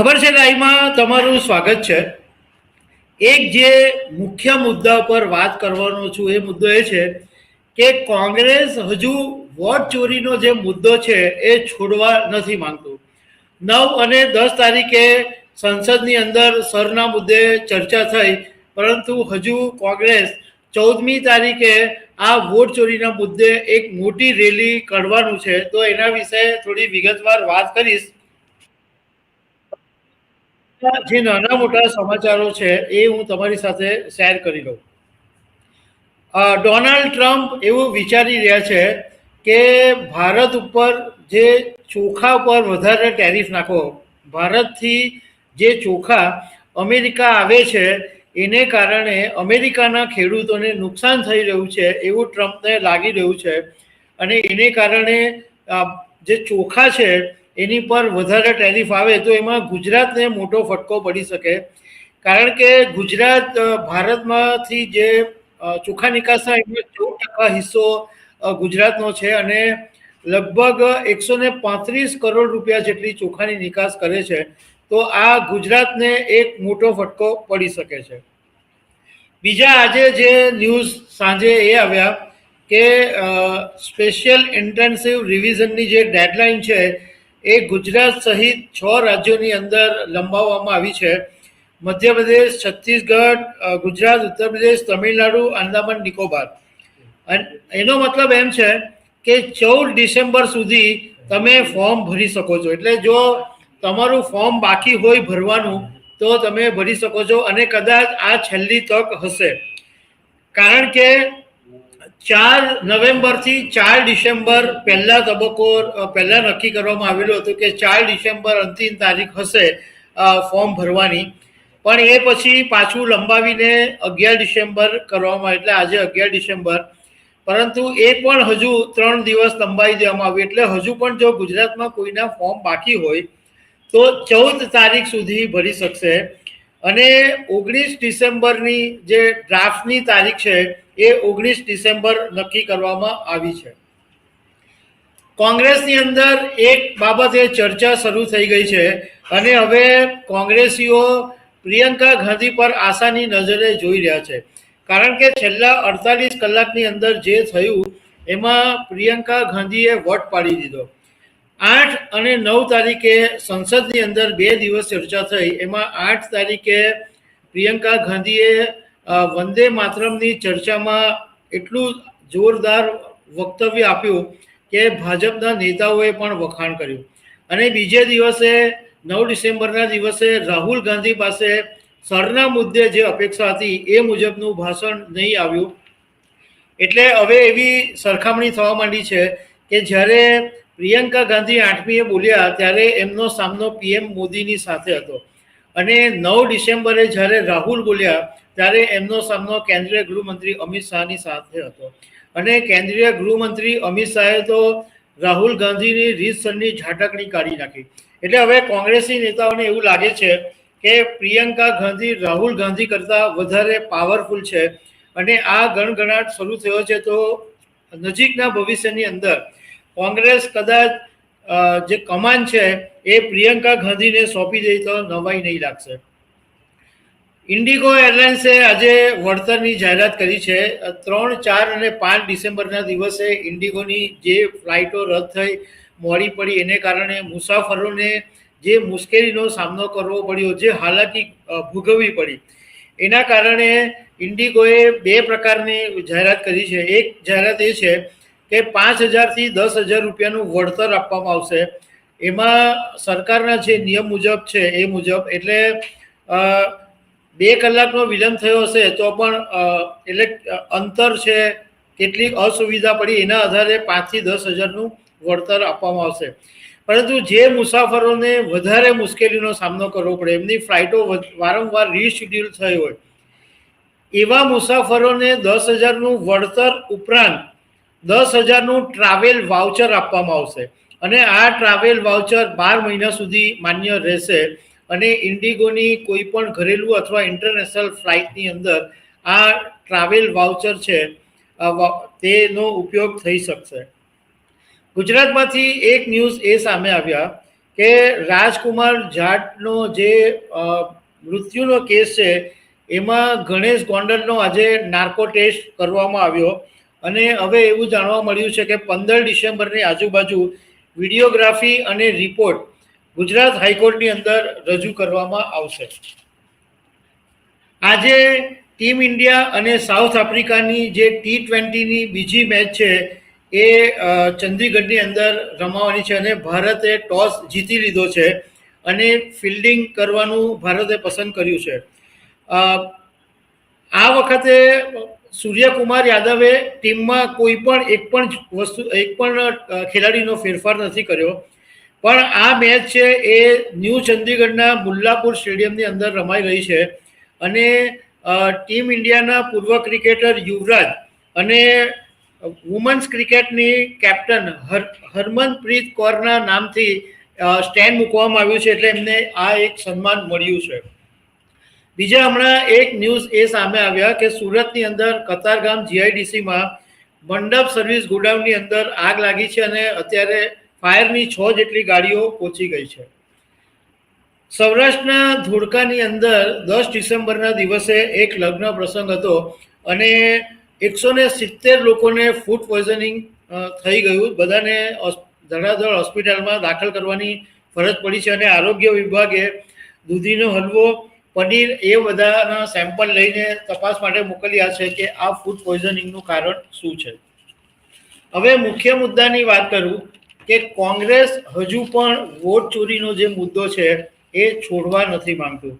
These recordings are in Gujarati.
ખબર છે લાઈવમાં તમારું સ્વાગત છે. એક જે મુખ્ય મુદ્દા પર વાત કરવાનો છું, એ મુદ્દો એ છે કે કોંગ્રેસ હજુ વોટ ચોરીનો જે મુદ્દો છે, એ છોડવા નથી માંગતું. નવ અને દસ તારીખે સંસદની અંદર સરના મુદ્દે ચર્ચા થઈ, પરંતુ હજુ કોંગ્રેસ ચૌદમી તારીખે આ વોટ ચોરીના મુદ્દે એક મોટી રેલી કાઢવાનું છે. તો એના વિશે થોડી વિગતવાર વાત કરીશ. જે નાના મોટા સમાચારો છે, એ હું તમારી સાથે શેર કરી લઉં. ડોનાલ્ડ ટ્રમ્પ એવું વિચારી રહ્યા છે કે ભારત ઉપર જે ચોખા ઉપર વધારે ટેરિફ નાખો, ભારતથી જે ચોખા અમેરિકા આવે છે, એને કારણે અમેરિકાના ખેડૂતોને નુકસાન થઈ રહ્યું છે એવું ટ્રમ્પને લાગી રહ્યું છે. અને એને કારણે જે ચોખા છે એની પર વધારે ટેરિફ આવે તો એમાં ગુજરાતને મોટો ફટકો પડી શકે. કારણ કે ગુજરાત ભારતમાંથી જે ચોખ્ખા નિકાસ નિકાસના એમાં ચૌદ ટકા હિસ્સો ગુજરાતનો છે અને લગભગ એકસો ને પાંત્રીસ કરોડ રૂપિયા જેટલી ચોખાની નિકાસ કરે છે, તો આ ગુજરાતને એક મોટો ફટકો પડી શકે છે. બીજા આજે જે ન્યૂઝ સાંજે એ આવ્યા કે સ્પેશિયલ ઇન્ટેન્સિવ રિવિઝનની જે ડેડલાઇન છે એ ગુજરાત સહિત છ રાજ્યોની અંદર લંબાવવામાં આવી છે. મધ્યપ્રદેશ, છત્તીસગઢ ગુજરાત ઉત્તર પ્રદેશ તમિલનાડુ, આંદામાન, નિકોબાર. એનો મતલબ એમ છે કે ચૌદ ડિસેમ્બર સુધી તમે ફોર્મ ભરી શકો છો. એટલે જો તમારું ફોર્મ બાકી હોય ભરવાનું, તો તમે ભરી શકો છો અને કદાચ આ છેલ્લી તક હશે. કારણ કે ચાર નવેમ્બરથી ચાર ડિસેમ્બર પહેલા તબક્કો પહેલા નક્કી કરવામાં આવેલું હતું કે ચાર ડિસેમ્બર અંતિમ તારીખ હશે ફોર્મ ભરવાની. પણ એ પછી પાછું લંબાવીને અગિયાર ડિસેમ્બર કરવામાં, એટલે આજે અગિયાર ડિસેમ્બર. પરંતુ એ પણ હજુ ત્રણ દિવસ લંબાવી દેવામાં આવ્યું. એટલે હજુ પણ જો ગુજરાતમાં કોઈના ફોર્મ બાકી હોય, તો ચૌદ તારીખ સુધી ભરી શકશે. અને ઓગણીસ ડિસેમ્બરની જે ડ્રાફ્ટની તારીખ છે, એ ઓગણીસ ડિસેમ્બર નક્કી કરવામાં આવી છે. કોંગ્રેસની અંદર એક બાબતે ચર્ચા શરૂ થઈ ગઈ છે અને હવે કોંગ્રેસીઓ પ્રિયંકા ગાંધી પર આશાની નજરે જોઈ રહ્યા છે. કારણ કે છેલ્લા અડતાલીસ કલાકની અંદર જે થયું, એમાં પ્રિયંકા ગાંધીએ વોટ પાડી દીધો. આઠ અને નવ તારીખે સંસદની અંદર બે દિવસ ચર્ચા થઈ. એમાં આઠ તારીખે પ્રિયંકા ગાંધીએ વંદે માતરમની ચર્ચામાં એટલું જોરદાર વક્તવ્ય આપ્યું કે ભાજપના નેતાઓએ પણ વખાણ કર્યું. અને બીજે દિવસે, નવ ડિસેમ્બરના દિવસે રાહુલ ગાંધી પાસે સરના મુદ્દે જે અપેક્ષા હતી એ મુજબનું ભાષણ નહીં આવ્યું. એટલે હવે એવી સરખામણી થવા માંડી છે કે જ્યારે પ્રિયંકા ગાંધી આઠમીએ બોલ્યા ત્યારે એમનો સામનો પીએમ મોદીની સાથે હતો. અને નવ ડિસેમ્બરે જ્યારે રાહુલ બોલ્યા ત્યારે એમનો સામનો કેન્દ્રીય ગૃહમંત્રી અમિત શાહની સાથે હતો. અને કેન્દ્રીય ગૃહમંત્રી અમિત શાહે તો રાહુલ ગાંધીની રીતસરની ઝાટકણી કાઢી નાખી. એટલે હવે કોંગ્રેસી નેતાઓને એવું લાગે છે કે પ્રિયંકા ગાંધી, રાહુલ ગાંધી કરતાં વધારે પાવરફુલ છે. અને આ ગણગણાટ શરૂ થયો છે તો નજીકના ભવિષ્યની અંદર કોંગ્રેસ કદાચ જે કમાન છે, એ પ્રિયંકા ગાંધીને સોંપી દે તો નવાઈ નહીં લાગશે. ઇન્ડિગો એરલાઇન્સે આજે વળતરની જાહેરાત કરી છે. ત્રણ, ચાર અને પાંચ ડિસેમ્બરના દિવસે ઇન્ડિગોની જે ફ્લાઇટો રદ થઈ, મોડી પડી, એને કારણે મુસાફરોને જે મુશ્કેલીનો સામનો કરવો પડ્યો, જે હાલાકી ભોગવવી પડી, એના કારણે ઇન્ડિગોએ બે પ્રકારની જાહેરાત કરી છે. એક જાહેરાત એ છે કે પાંચ હજારથી દસ હજાર રૂપિયાનું વળતર આપવામાં આવશે. એમાં સરકારના જે નિયમ મુજબ છે, એ મુજબ એટલે બે કલાકનો વિલંબ થયો હશે તો પણ એટલે અંતર છે કેટલી અસુવિધા પડી એના આધારે પાંચથી દસ હજારનું વળતર આપવામાં આવશે. પરંતુ જે મુસાફરોને વધારે મુશ્કેલીનો સામનો કરવો પડે, એમની ફ્લાઇટો વારંવાર રીશેડ્યુલ થઈ હોય, એવા મુસાફરોને દસ હજારનું વળતર ઉપરાંત દસ હજારનું ટ્રાવેલ વાઉચર આપવામાં આવશે. અને આ ટ્રાવેલ વાઉચર બાર મહિના સુધી માન્ય રહેશે. અને ઇન્ડિગોની કોઈ પણ ઘરેલું અથવા ઇન્ટરનેશનલ ફ્લાઇટની અંદર આ ટ્રાવેલ વાઉચર છે તેનો ઉપયોગ થઈ શકશે. ગુજરાતમાંથી એક ન્યૂઝ એ સામે આવ્યા કે રાજકુમાર જાટનો જે મૃત્યુનો કેસ છે, એમાં ગણેશ ગોંડલનો આજે નાર્કો ટેસ્ટ કરવામાં આવ્યો. અને હવે એવું જાણવા મળ્યું છે કે પંદર ડિસેમ્બરની આજુબાજુ વિડીયોગ્રાફી અને રિપોર્ટ ગુજરાત હાઈકોર્ટની અંદર રજૂ કરવામાં આવશે. આજે ટીમ ઇન્ડિયા અને સાઉથ આફ્રિકાની જે ટી ટ્વેન્ટીની બીજી મેચ છે, એ ચંદીગઢની અંદર રમાવાની છે અને ભારતે ટોસ જીતી લીધો છે અને ફિલ્ડિંગ કરવાનું ભારતે પસંદ કર્યું છે. આ વખતે સૂર્યકુમાર યાદવે ટીમમાં કોઈ પણ એક પણ વસ્તુ, એક પણ ખેલાડીનો ફેરફાર નથી કર્યો. પણ આ મેચ છે એ ન્યૂ ચંદીગઢના મુલ્લાપુર સ્ટેડિયમની અંદર રમાઈ રહી છે અને ટીમ ઇન્ડિયાના પૂર્વ ક્રિકેટર યુવરાજ અને વુમન્સ ક્રિકેટની કેપ્ટન હર, હરમનપ્રીત કૌરના નામથી સ્ટેન્ડ મૂકવામાં આવ્યું છે એટલે એમને આ એક સન્માન મળ્યું છે. બીજા હમણાં એક ન્યૂઝ એ સામે આવ્યા કે સુરતની અંદર કતારગામ જીઆઈડીસીમાં મંડપ સર્વિસ ગોડાઉનની અંદર આગ લાગી છે અને અત્યારે ફાયરની છ જેટલી ગાડીઓ પહોંચી ગઈ છે. સૌરાષ્ટ્રના ધોળકાની અંદર દસ ડિસેમ્બરના દિવસે એક લગ્ન પ્રસંગ હતો અને એકસો ને સિત્તેર લોકોને ફૂડ પોઈઝનિંગ થઈ ગયું. બધાને ધડાધડ હોસ્પિટલમાં દાખલ કરવાની ફરજ પડી છે અને આરોગ્ય વિભાગે દૂધીનો હલવો પનીર એ બધાના સેમ્પલ લઈને તપાસ માટે મોકલ્યા છે કે આ ફૂડ પોઈઝનિંગનું કારણ શું છે. હવે મુખ્ય મુદ્દાની વાત કરું કે કોંગ્રેસ હજુ પણ વોટ ચોરીનો જે મુદ્દો છે એ છોડવા નથી માંગતું.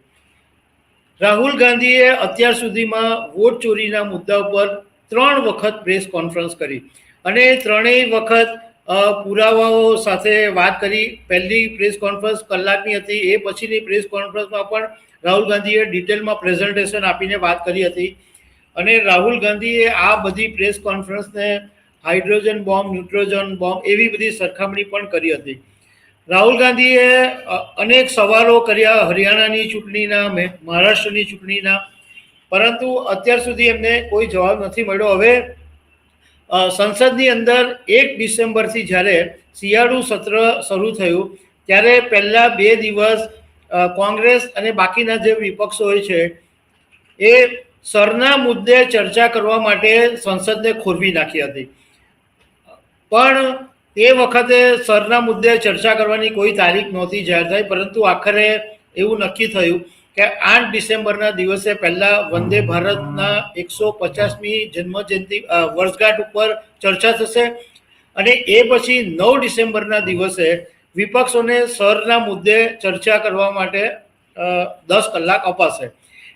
રાહુલ ગાંધીએ અત્યાર સુધીમાં વોટ ચોરીના મુદ્દા ઉપર ત્રણ વખત પ્રેસ કોન્ફરન્સ કરી અને ત્રણેય વખત પુરાવાઓ સાથે વાત કરી. પહેલી પ્રેસ કોન્ફરન્સ કલાકની હતી. એ પછીની પ્રેસ કોન્ફરન્સમાં પણ રાહુલ ગાંધીએ ડિટેલમાં પ્રેઝન્ટેશન આપીને વાત કરી હતી. અને રાહુલ ગાંધીએ આ બધી પ્રેસ કોન્ફરન્સને હાઇડ્રોજન બોમ્બ, ન્યુટ્રોજન બોમ્બ એવી બધી સરખામણી પણ કરી હતી. રાહુલ ગાંધીએ અનેક સવાલો કર્યા હરિયાણાની ચૂંટણીના મહારાષ્ટ્રની ચૂંટણીના. પરંતુ અત્યાર સુધી એમને કોઈ જવાબ નથી મળ્યો. હવે સંસદની અંદર એક ડિસેમ્બરથી જ્યારે શિયાળુ સત્ર શરૂ થયું, ત્યારે પહેલા બે દિવસ કોંગ્રેસ અને બાકીના જે વિપક્ષો હોય છે, એ સરના મુદ્દે ચર્ચા કરવા માટે સંસદને ખોરવી નાખી હતી. પણ તે વખતે સરના મુદ્દે ચર્ચા કરવાની કોઈ તારીખ નહોતી જાહેર થઈ, પરંતુ આખરે એવું નક્કી થયું કે આઠ ડિસેમ્બરના દિવસે પહેલા વંદે ભારતના એકસો પચાસમી જન્મજયંતિ વર્ષગાંઠ ઉપર ચર્ચા થશે અને એ પછી નવ ડિસેમ્બરના દિવસે વિપક્ષોને સરના મુદ્દે ચર્ચા કરવા માટે દસ કલાક અપાશે.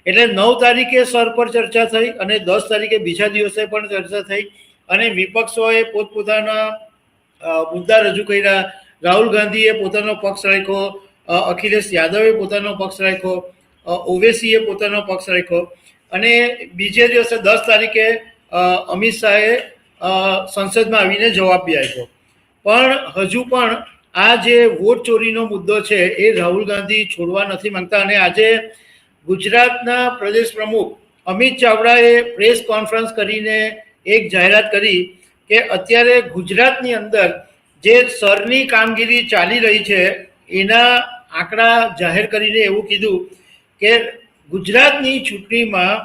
એટલે નવ તારીખે સર પર ચર્ચા થઈ અને દસ તારીખે બીજા દિવસે પણ ચર્ચા થઈ અને વિપક્ષોએ પોતપોતાના મુદ્દા રજૂ કર્યા. રાહુલ ગાંધીએ પોતાનો પક્ષ રાખ્યો અખિલેશ યાદવે પોતાનો પક્ષ રાખ્યો. ઓવેસીએ પોતાનો પક્ષ રાખ્યો. અને બીજે દિવસે દસ તારીખે અમિત શાહે સંસદમાં આવીને જવાબ બી આપ્યો. પણ હજુ પણ આ જે વોટ ચોરીનો મુદ્દો છે, એ રાહુલ ગાંધી છોડવા નથી માંગતા. અને આજે ગુજરાતના પ્રદેશ પ્રમુખ અમિત ચાવડાએ પ્રેસ કોન્ફરન્સ કરીને એક જાહેરાત કરી કે અત્યારે ગુજરાતની અંદર જે સરની કામગીરી ચાલી રહી છે, એના આંકડા જાહેર કરીને એવું કીધું કે ગુજરાતની ચૂંટણીમાં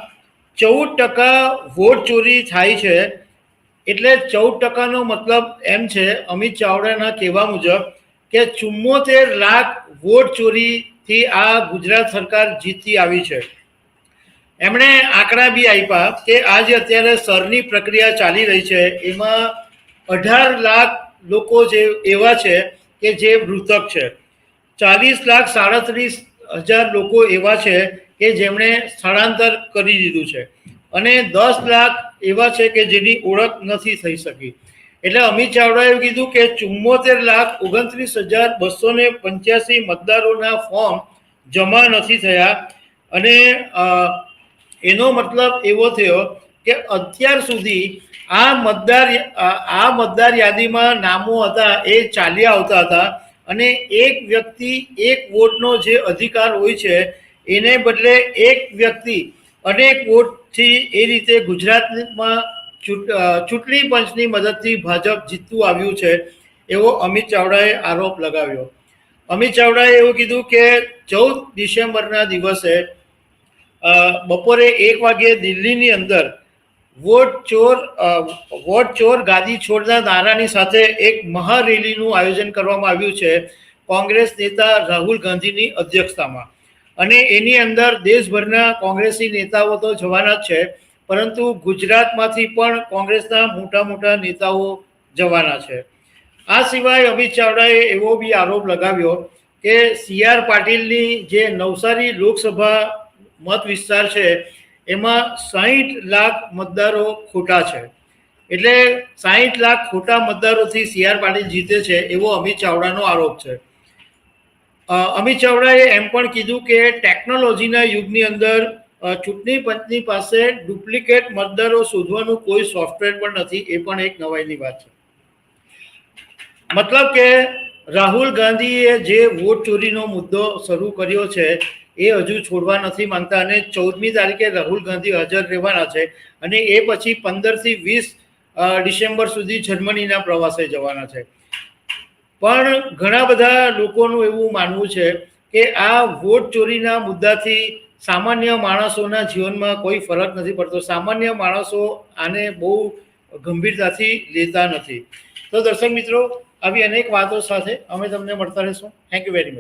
ચૌદ ટકા વોટ ચોરી થાય છે, એટલે ચૌદ ટકાનો મતલબ એમ છે, અમિત ચાવડાના કહેવા મુજબ કે ચુમ્મોતેર લાખ વોટ ચોરીથી આ ગુજરાત સરકાર જીતી આવી છે. એમણે આંકડા બી આપ્યા કે આજે અત્યારે સરની પ્રક્રિયા ચાલી રહી છે, એમાં અઢાર લાખ લોકો જે એવા છે કે જે મૃતક છે. ચાલીસ લાખ સાડત્રીસ હજાર લોકો એવા છે કે જેમણે સ્થળાંતર કરી દીધું છે. અને દસ લાખ એવા છે કે જેની ઓળખ નથી થઈ શકી. એટલે અમિત ચાવડાએ કીધું કે ચુમ્મોતેર લાખ ઓગણત્રીસ હજાર બસો ને પંચ્યાસી મતદારોના ફોર્મ જમા નથી થયા. અને એનો મતલબ એવો થયો કે અત્યાર સુધી આ મતદાર આ મતદાર યાદીમાં નામો હતા એ ચાલ્યા આવતા હતા. અને એક વ્યક્તિ એક વોટનો જે અધિકાર હોય છે, એને બદલે એક વ્યક્તિ અનેક વોટથી એ રીતે ગુજરાતમાં ચૂંટ- ચૂંટણી પંચની મદદથી ભાજપ જીતતું આવ્યું છે, એવો અમિત ચાવડાએ આરોપ લગાવ્યો. અમિત ચાવડાએ એવું કીધું કે ચૌદ ડિસેમ્બરના દિવસે બપોરે એક વાગ્યે દિલ્હીની અંદર વોટ ચોર વોટ ચોર ગાદી છોડના નારાની સાથે એક મહારેલીનું આયોજન કરવામાં આવ્યું છે કોંગ્રેસ નેતા રાહુલ ગાંધીની અધ્યક્ષતામાં. અને એની અંદર દેશભરના કોંગ્રેસી નેતાઓ તો જવાના જ છે, પરંતુ ગુજરાતમાંથી પણ કોંગ્રેસના મોટા મોટા નેતાઓ જવાના છે. આ સિવાય અમિત ચાવડાએ એવો બી આરોપ લગાવ્યો કે સી આર પાટીલની જે નવસારી લોકસભા મત વિસ્તાર છે એમાં સાહીઠ લાખ મતદારો ખોટા છે. એટલે સાહીઠ લાખ ખોટા મતદારોથી સી આર પાટીલ જીતે છે એવો અમિત ચાવડાનો આરોપ છે. અમિત ચાવડાએ એમ પણ કીધું કે ટેકનોલોજીના યુગની અંદર ચૂંટણી પંચની પાસે ડુપ્લિકેટ મતદારો શોધવાનું કોઈ સોફ્ટવેર પણ નથી, એ પણ એક નવાઈની વાત છે. મતલબ કે રાહુલ ગાંધીએ જે વોટ ચોરીનો મુદ્દો શરૂ કર્યો છે એ હજુ છોડવા નથી માંગતા અને ચૌદમી તારીખે રાહુલ ગાંધી હાજર રહેવાના છે અને એ પછી પંદરથી વીસ ડિસેમ્બર સુધી જર્મનીના પ્રવાસે જવાના છે. પણ ઘણા બધા લોકોનું એવું માનવું છે કે આ વોટ ચોરીના મુદ્દાથી સામાન્ય માણસોના જીવનમાં કોઈ ફરક નથી પડતો. સામાન્ય માણસો આને બહુ ગંભીરતાથી લેતા નથી. તો દર્શક મિત્રો, આવી અનેક વાતો સાથે અમે તમને મળતા રહીશું. Thank you very much